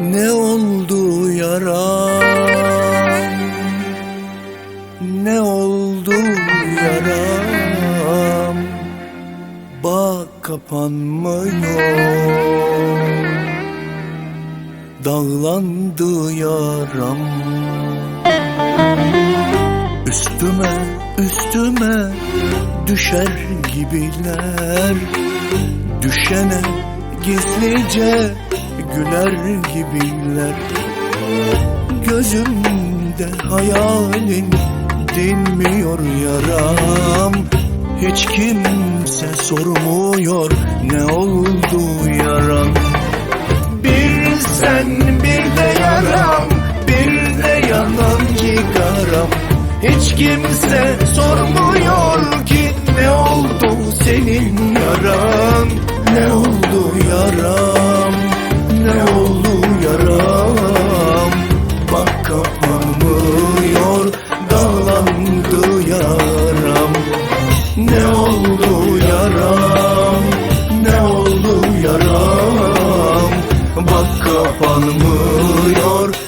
Ne oldu yaram? Ne oldu yaram? Bağ kapanmıyor. Dağlandı yaram. Üstüme üstüme düşer gibiler. Düşene gizlice güler gibiler Gözümde hayalin dinmiyor yaram. Hiç kimse sormuyor ne oldu yaram. Bir sen bir de yaram bir de yanan cigaram Hiç kimse sormuyor ki ne oldu senin yaran ne oldu kapanmıyor.